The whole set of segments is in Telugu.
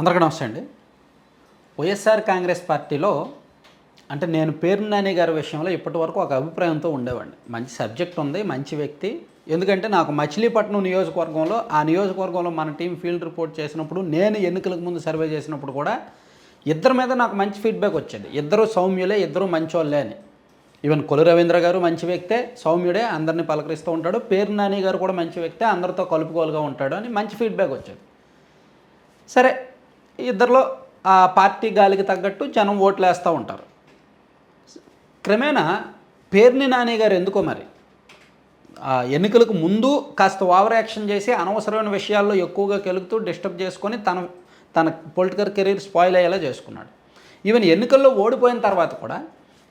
అందరికీ నమస్తే అండి. వైఎస్ఆర్ కాంగ్రెస్ పార్టీలో అంటే నేను పేరు నాని గారి విషయంలో ఇప్పటి వరకు ఒక అభిప్రాయంతో ఉండేవాడిని. మంచి సబ్జెక్ట్ ఉంది మంచి వ్యక్తి. ఎందుకంటే నాకు మచిలీపట్నం నియోజకవర్గంలో ఆ నియోజకవర్గంలో మన టీం ఫీల్డ్ రిపోర్ట్ చేసినప్పుడు నేను ఎన్నికలకు ముందు సర్వే చేసినప్పుడు కూడా ఇద్దరి మీద నాకు మంచి ఫీడ్బ్యాక్ వచ్చేది. ఇద్దరు సౌమ్యులే ఇద్దరు మంచోళ్ళే అని. ఈవెన్ కొలు రవీంద్ర గారు మంచి వ్యక్తే సౌమ్యుడే అందరిని పలకరిస్తూ ఉంటాడు. పేరు నాని గారు కూడా మంచి వ్యక్తే అందరితో కలుపుకోలుగా ఉంటాడు అని మంచి ఫీడ్బ్యాక్ వచ్చేది. సరే ఇద్దరిలో ఆ పార్టీ గాలికి తగ్గట్టు జనం ఓట్లు వేస్తూ ఉంటారు. క్రమేణా పేర్ని నాని గారు ఎందుకో మరి? ఆ ఎన్నికలకు ముందు కాస్త ఓవర్ యాక్షన్ చేసి అనవసరమైన విషయాల్లో ఎక్కువగా కెలుగుతూ డిస్టర్బ్ చేసుకొని తన తన పొలిటికల్ కెరీర్ స్పాయిల్ అయ్యేలా చేసుకున్నాడు. ఈవెన్ ఎన్నికల్లో ఓడిపోయిన తర్వాత కూడా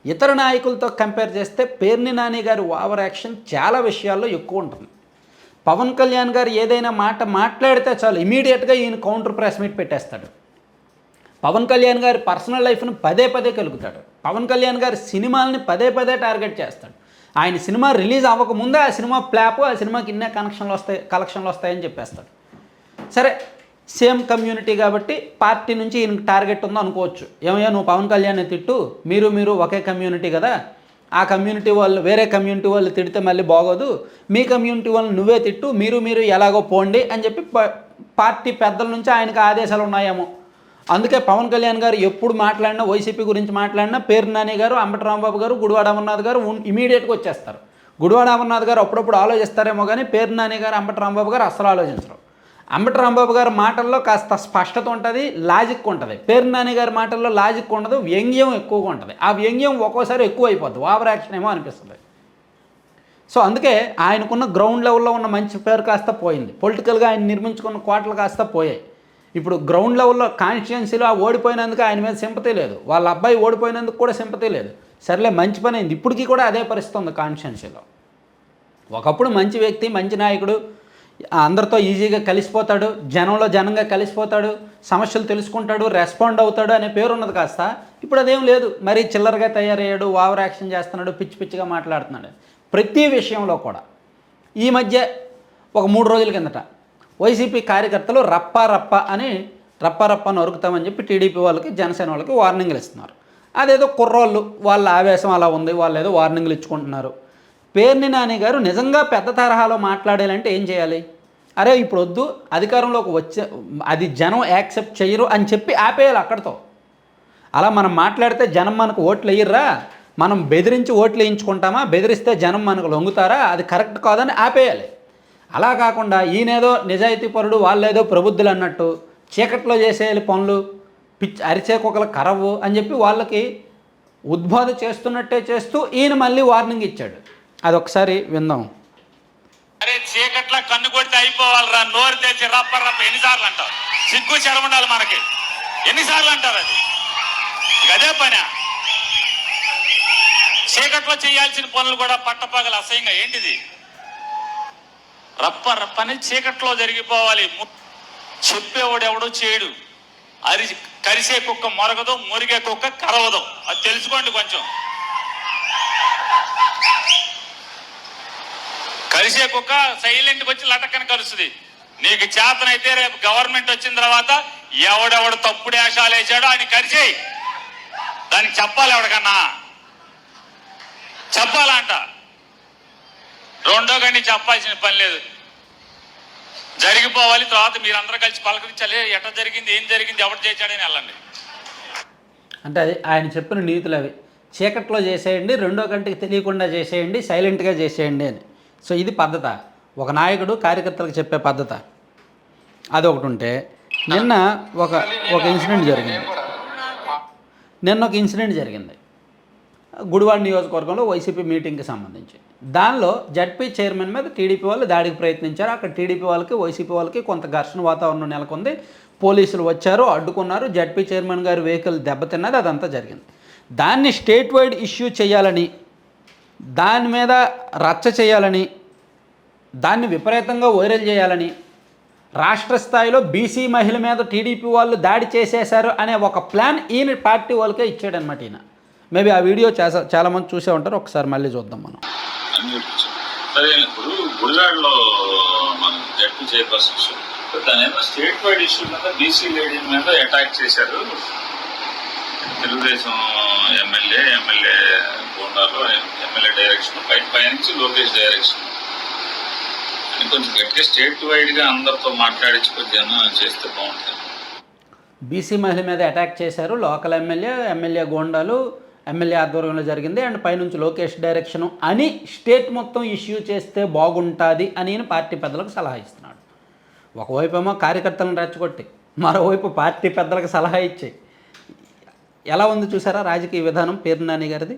ఇతర నాయకులతో కంపేర్ చేస్తే పేర్ని నాని గారి ఓవర్ యాక్షన్ చాలా విషయాల్లో ఎక్కువ ఉంటుంది. పవన్ కళ్యాణ్ గారు ఏదైనా మాట మాట్లాడితే చాలు ఇమీడియట్గా ఈయన కౌంటర్ ప్రెస్ మీట్ పెట్టేస్తాడు. పవన్ కళ్యాణ్ గారి పర్సనల్ లైఫ్ను పదే పదే కలుగుతాడు. పవన్ కళ్యాణ్ గారి సినిమాల్ని పదే పదే టార్గెట్ చేస్తాడు. ఆయన సినిమా రిలీజ్ అవ్వకముందే ఆ సినిమా ప్లాప్ ఆ సినిమాకి ఇన్నే కనెక్షన్లు వస్తాయి కలెక్షన్లు వస్తాయని చెప్పేస్తాడు. సరే సేమ్ కమ్యూనిటీ కాబట్టి పార్టీ నుంచి ఈయనకి టార్గెట్ ఉందో అనుకోవచ్చు. ఏమయ్యా నువ్వు పవన్ కళ్యాణ్ తిట్టు మీరు మీరు ఒకే కమ్యూనిటీ కదా. ఆ కమ్యూనిటీ వాళ్ళు వేరే కమ్యూనిటీ వాళ్ళు తిడితే మళ్ళీ బాగోదు. మీ కమ్యూనిటీ వాళ్ళు నువ్వే తిట్టు మీరు మీరు ఎలాగో పోండి అని చెప్పి ప- పార్టీ పెద్దల నుంచి ఆయనకు ఆదేశాలు ఉన్నాయేమో. అందుకే పవన్ కళ్యాణ్ గారు ఎప్పుడు మాట్లాడినా వైసీపీ గురించి మాట్లాడినా పేరు నాని గారు అంబటి రాంబాబు గారు గుడివాడ అమర్నాథ్ గారు ఇమీడియట్గా వచ్చేస్తారు. గుడివాడ అమర్నాథ్ గారు అప్పుడప్పుడు ఆలోచిస్తారేమో కానీ పేరు నాని గారు అంబటి రాంబాబు గారు అస్సలు ఆలోచించరు. అంబటి రాంబాబు గారి మాటల్లో కాస్త స్పష్టత ఉంటుంది లాజిక్ ఉంటుంది. పేరు నాని గారి మాటల్లో లాజిక్ ఉండదు వ్యంగ్యం ఎక్కువగా ఉంటుంది. ఆ వ్యంగ్యం ఒక్కోసారి ఎక్కువ అయిపోద్ది ఓవర్ యాక్షన్ ఏమో అనిపిస్తుంది. సో అందుకే ఆయనకున్న గ్రౌండ్ లెవెల్లో ఉన్న మంచి పేరు కాస్త పోయింది. పొలిటికల్గా ఆయన నిర్మించుకున్న కోటలు కాస్త పోయాయి. ఇప్పుడు గ్రౌండ్ లెవెల్లో కాన్స్టిట్యున్సీలో ఓడిపోయినందుకు ఆయన మీద సింపతి లేదు. వాళ్ళ అబ్బాయి ఓడిపోయినందుకు కూడా సింపతి లేదు. సర్లే మంచి పని అయింది. ఇప్పటికీ కూడా అదే పరిస్థితి ఉంది కాన్స్టిట్యున్సీలో ఒకప్పుడు మంచి వ్యక్తి మంచి నాయకుడు అందరితో ఈజీగా కలిసిపోతాడు జనంలో జనంగా కలిసిపోతాడు సమస్యలు తెలుసుకుంటాడు రెస్పాండ్ అవుతాడు అనే పేరు ఉన్నది కాస్త. ఇప్పుడు అదేం లేదు. మరీ చిల్లరగా తయారయ్యాడు ఓవర్ యాక్షన్ చేస్తున్నాడు పిచ్చి పిచ్చిగా మాట్లాడుతున్నాడు. ప్రతి విషయంలో కూడా ఈ మధ్య ఒక మూడు రోజుల కిందట వైసీపీ కార్యకర్తలు రప్ప రప్ప అని రప్ప రప్ప నొరుకుతామని చెప్పి టీడీపీ వాళ్ళకి జనసేన వాళ్ళకి వార్నింగ్లు ఇస్తున్నారు. అదేదో కుర్రోళ్ళు వాళ్ళ ఆవేశం అలా ఉంది వాళ్ళు ఏదో వార్నింగ్లు ఇచ్చుకుంటున్నారు. పేర్ని నాని గారు నిజంగా పెద్ద తరహాలో మాట్లాడాలంటే ఏం చేయాలి? అరే ఇప్పుడు వద్దు అధికారంలోకి వచ్చే అది జనం యాక్సెప్ట్ చేయరు అని చెప్పి ఆపేయాలి అక్కడితో. అలా మనం మాట్లాడితే జనం మనకు ఓట్లు వేయర్రా? మనం బెదిరించి ఓట్లు వేయించుకుంటామా? బెదిరిస్తే జనం మనకు లొంగుతారా? అది కరెక్ట్ కాదని ఆపేయాలి. అలా కాకుండా ఈయనేదో నిజాయితీ పరుడు వాళ్ళేదో ప్రబుద్ధులు అన్నట్టు చీకట్లో చేసే పనులు పిచ్చి అరిచే కుక్కల కరవు అని చెప్పి వాళ్ళకి ఉద్బోధ చేస్తున్నట్టే చేస్తూ ఈయన మళ్ళీ వార్నింగ్ ఇచ్చాడు. అదొకసారి విందాం. అరే చీకట్ల కన్ను కొడితే అయిపోవాలిరా. నోరు తెచ్చి రప్ప రప్ప ఎన్నిసార్లు అంటారు సిగ్గు చెరం ఉండాలి మనకి. ఎన్నిసార్లు అంటారు అది? అదే పని. చీకట్లో చేయాల్సిన పనులు కూడా పట్టపగలు అసహ్యంగా ఏంటిది? రప్ప రప్పని చీకట్లో జరిగిపోవాలి. ము- చెప్పేవాడు ఎవడో చేయడు. అరి కరిసే కుక్క మొరగదు మురిగే కుక్క కరవదు. అది తెలుసుకోండి కొంచెం. కలిసే కుక్క సైలెంట్ వచ్చి లటక్కన కలుస్తుంది నీకు చేతనైతే రేపు గవర్నమెంట్ వచ్చిన తర్వాత ఎవడెవడు తప్పుడు వేషాలు వేసాడో ఆయన కరిచేయి దానికి చెప్పాలి ఎవడికన్నా. చెప్పాలంట. రెండో గంట చెప్పాల్సిన పని లేదు. జరిగిపోవాలి తర్వాత మీరందరూ కలిసి పలకరించాలి. ఎట జరిగింది ఏం జరిగింది ఎవరు చేశాడని వెళ్ళండి. అంటే అది ఆయన చెప్పిన నీతులు అవి. చీకట్లో చేసేయండి రెండో గంటకి తెలియకుండా చేసేయండి సైలెంట్గా చేసేయండి అని. సో ఇది పద్ధత. ఒక నాయకుడు కార్యకర్తలకు చెప్పే పద్ధత. అదొకటి ఉంటే నిన్న ఒక ఒక ఇన్సిడెంట్ జరిగింది. నిన్న ఒక ఇన్సిడెంట్ జరిగింది. గుడివాడ నియోజకవర్గంలో వైసీపీ మీటింగ్కి సంబంధించి దానిలో జడ్పీ చైర్మన్ మీద టీడీపీ వాళ్ళు దాడికి ప్రయత్నించారు. అక్కడ టీడీపీ వాళ్ళకి వైసీపీ వాళ్ళకి కొంత ఘర్షణ వాతావరణం నెలకొంది. పోలీసులు వచ్చారు అడ్డుకున్నారు. జడ్పీ చైర్మన్ గారి వెహికల్ దెబ్బతిన్నది. అదంతా జరిగింది. దాన్ని స్టేట్ వైడ్ ఇష్యూ చేయాలని దాని మీద రచ్చ చేయాలని దాన్ని విపరీతంగా వైరల్ చేయాలని రాష్ట్ర స్థాయిలో బీసీ మహిళ మీద టీడీపీ వాళ్ళు దాడి చేసేశారు అనే ఒక ప్లాన్ ఈయన పార్టీ వాళ్ళకే ఇచ్చాడనమాట ఈయన. మేబీ ఆ వీడియో చాలా చాలామంది చూసే ఉంటారు ఒకసారి మళ్ళీ చూద్దాం మనం. సరే ఇప్పుడు గుడివాడలో మన జడ్పీ చైర్పర్సన్స్ తనేమో స్టేట్ వైడ్ ఇష్యూ మీద బీసీ లేడీ మీద అటాక్ చేశారు. తెలుగుదేశం ఎమ్మెల్యే ఎమ్మెల్యే గోండాలో ఎమ్మెల్యే డైరెక్షన్ పై పైనుంచి లోకేష్ డైరెక్షన్ అని కొంచెం గట్టిగా స్టేట్ వైడ్గా అందరితో మాట్లాడించి కొంచెం చేస్తే బాగుంటుంది. బీసీ మహిళ మీద అటాక్ చేశారు లోకల్ ఎమ్మెల్యే ఎమ్మెల్యే గోండాలు ఎమ్మెల్యే ఆధ్వర్యంలో జరిగింది. అండ్ పైనుంచి లోకేష్ డైరెక్షను అని స్టేట్ మొత్తం ఇష్యూ చేస్తే బాగుంటుంది అని పార్టీ పెద్దలకు సలహా ఇస్తున్నాడు. ఒకవైపు ఏమో కార్యకర్తలను రెచ్చగొట్టి మరోవైపు పార్టీ పెద్దలకు సలహా ఇచ్చి. ఎలా ఉంది చూసారా రాజకీయ విధానం పేరు నాని గారిది?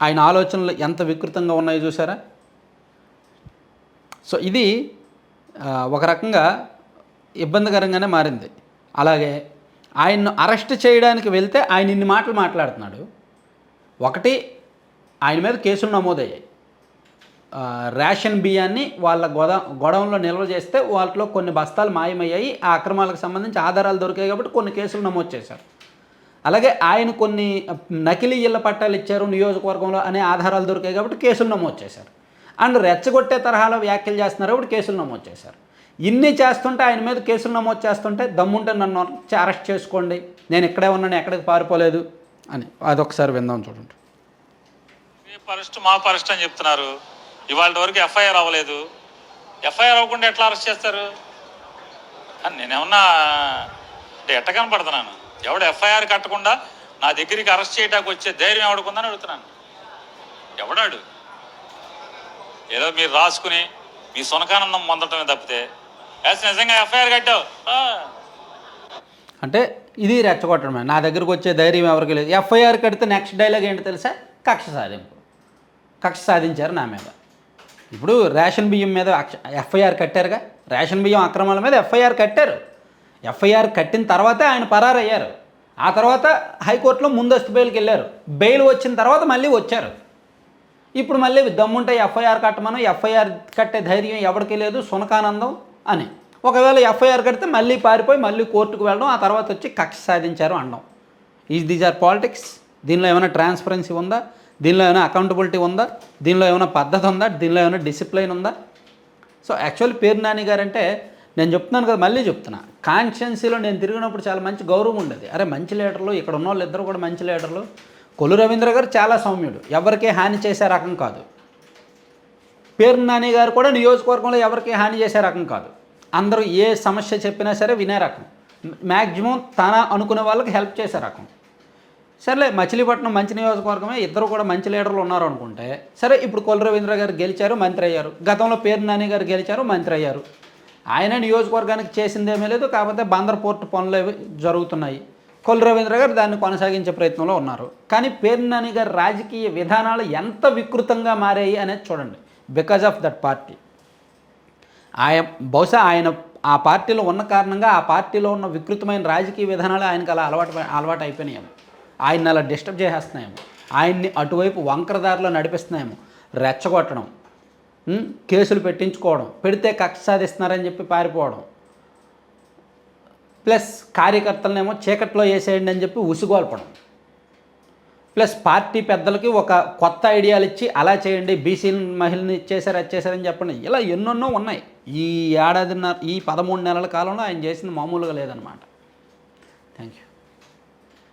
ఆయన ఆలోచనలు ఎంత వికృతంగా ఉన్నాయో చూసారా? సో ఇది ఒక రకంగా ఇబ్బందికరంగానే మారింది. అలాగే ఆయన్ను అరెస్ట్ చేయడానికి వెళ్తే ఆయన ఇన్ని మాటలు మాట్లాడుతున్నాడు. ఒకటి ఆయన మీద కేసులు నమోదయ్యాయి. రేషన్ బియ్యాన్ని వాళ్ళ గోదా గొడవంలో నిల్వ చేస్తే వాటిలో కొన్ని బస్తాలు మాయమయ్యాయి. ఆ అక్రమాలకు సంబంధించి ఆధారాలు దొరికాయి కాబట్టి కొన్ని కేసులు నమోదు చేశారు. అలాగే ఆయన కొన్ని నకిలీ ఇళ్ళ పట్టాలు ఇచ్చారు నియోజకవర్గంలో అనే ఆధారాలు దొరికాయి కాబట్టి కేసులు నమోదు చేశారు. అండ్ రెచ్చగొట్టే తరహాలో వ్యాఖ్యలు చేస్తున్నారు కాబట్టి కేసులు నమోదు చేశారు. ఇన్ని చేస్తుంటే ఆయన మీద కేసులు నమోదు చేస్తుంటే దమ్ముంటే నన్ను అరెస్ట్ చేసుకోండి. నేను ఇక్కడే ఉన్నాను ఎక్కడికి పారిపోలేదు అని. అదొకసారి విందాం చూడండి. మీ ఫరెస్ట్ మా ఫరెస్ట్ అని చెప్తున్నారు. ఇవాళ వరకు ఎఫ్ఐఆర్ అవ్వలేదు. ఎఫ్ఐఆర్ అవ్వకుండా ఎట్లా అరెస్ట్ చేస్తారు? అని నేనేమన్నా అంటే ఎట్ట కనపడుతున్నాను. ఎవడు ఎఫ్ఐఆర్ కట్టకుండా నా దగ్గరికి అరెస్ట్ చేయడానికి వచ్చే ధైర్యం ఎవడుకుందని అడుగుతున్నాను. ఎవడాడు? ఏదో మీరు రాసుకుని మీ సునకానందం పొందటమే తప్పితే ఎస్ నిజంగా ఎఫ్ఐఆర్ కట్టావు అంటే ఇది రెచ్చగొట్టడమే. నా దగ్గరకు వచ్చే ధైర్యం ఎవరికి లేదు. ఎఫ్ఐఆర్ కడితే నెక్స్ట్ డైలాగ్ ఏంటి తెలుసా? కక్ష సాధింపు. కక్ష సాధించారు నా మీద. ఇప్పుడు రేషన్ బియ్యం మీద ఎఫ్ఐఆర్ కట్టారుగా? రేషన్ బియ్యం అక్రమాల మీద ఎఫ్ఐఆర్ కట్టారు. ఎఫ్ఐఆర్ కట్టిన తర్వాతే ఆయన పరారయ్యారు. ఆ తర్వాత హైకోర్టులో ముందస్తు బెయిల్కి వెళ్ళారు. బెయిల్ వచ్చిన తర్వాత మళ్ళీ వచ్చారు. ఇప్పుడు మళ్ళీ దమ్ముంటే ఎఫ్ఐఆర్ కట్టమను. ఎఫ్ఐఆర్ కట్టే ధైర్యం ఎవరికి లేదు. సునకానందం అని. ఒకవేళ ఎఫ్ఐఆర్ కడితే మళ్ళీ పారిపోయి మళ్ళీ కోర్టుకు వెళ్ళడం ఆ తర్వాత వచ్చి కక్ష సాధించారు అనడం. ఈజ్ దీస్ ఆర్ పాలిటిక్స్ దీనిలో ఏమైనా ట్రాన్స్పరెన్సీ ఉందా? దీనిలో ఏమైనా అకౌంటబిలిటీ ఉందా? దీనిలో ఏమైనా పద్ధతి ఉందా? దీనిలో ఏమైనా డిసిప్లైన్ ఉందా? సో యాక్చువల్లీ పేరు నాని గారు అంటే నేను చెప్తున్నాను కదా మళ్ళీ చెప్తున్నా. కాన్షియన్సీలో నేను తిరిగినప్పుడు చాలా మంచి గౌరవం ఉండేది. అరే మంచి లీడర్లు ఇక్కడ ఉన్న వాళ్ళు ఇద్దరు కూడా మంచి లీడర్లు. కొలు రవీంద్ర గారు చాలా సౌమ్యుడు. ఎవరికీ హాని చేసే రకం కాదు. పేరు నాని గారు కూడా నియోజకవర్గంలో ఎవరికి హాని చేసే రకం కాదు. అందరూ ఏ సమస్య చెప్పినా సరే వినే రకం. మ్యాక్సిమం తన అనుకునే వాళ్ళకి హెల్ప్ చేసే రకం. సరేలే మచిలీపట్నం మంచి నియోజకవర్గమే ఇద్దరు కూడా మంచి లీడర్లు ఉన్నారు అనుకుంటే సరే ఇప్పుడు కొల రవీంద్ర గారు గెలిచారు మంత్రి అయ్యారు. గతంలో పేరు నాని గారు గెలిచారు మంత్రి అయ్యారు. ఆయన నియోజకవర్గానికి చేసిందేమీ లేదు కాకపోతే బందర్ పోర్టు పనులు అవి జరుగుతున్నాయి. కొల్లు రవీంద్ర గారు దాన్ని కొనసాగించే ప్రయత్నంలో ఉన్నారు. కానీ పేరు నాని గారి రాజకీయ విధానాలు ఎంత వికృతంగా మారాయి అనేది చూడండి. బికాజ్ ఆఫ్ దట్ పార్టీ ఆయన బహుశా ఆయన ఆ పార్టీలో ఉన్న కారణంగా ఆ పార్టీలో ఉన్న వికృతమైన రాజకీయ విధానాలు ఆయనకు అలా అలవాటు అలవాటు అయిపోయినాయేమో. ఆయన్ని అలా డిస్టర్బ్ చేసేస్తున్నాయేమో. ఆయన్ని అటువైపు వంకరదారిలో నడిపిస్తున్నాయేమో. రెచ్చగొట్టడం కేసులు పెట్టించుకోవడం పెడితే కక్ష సాధిస్తున్నారని చెప్పి పారిపోవడం. ప్లస్ కార్యకర్తలనేమో చీకట్లో వేసేయండి అని చెప్పి ఉసిగోల్పడం. ప్లస్ పార్టీ పెద్దలకి ఒక కొత్త ఐడియాలు ఇచ్చి అలా చేయండి బీసీ మహిళని ఇచ్చేసారు అది చేశారని చెప్పండి. ఇలా ఎన్నెన్నో ఉన్నాయి. ఈ ఏడాదిన్నర ఈ పదమూడు నెలల కాలంలో ఆయన చేసింది మామూలుగా లేదనమాట థ్యాంక్ యూ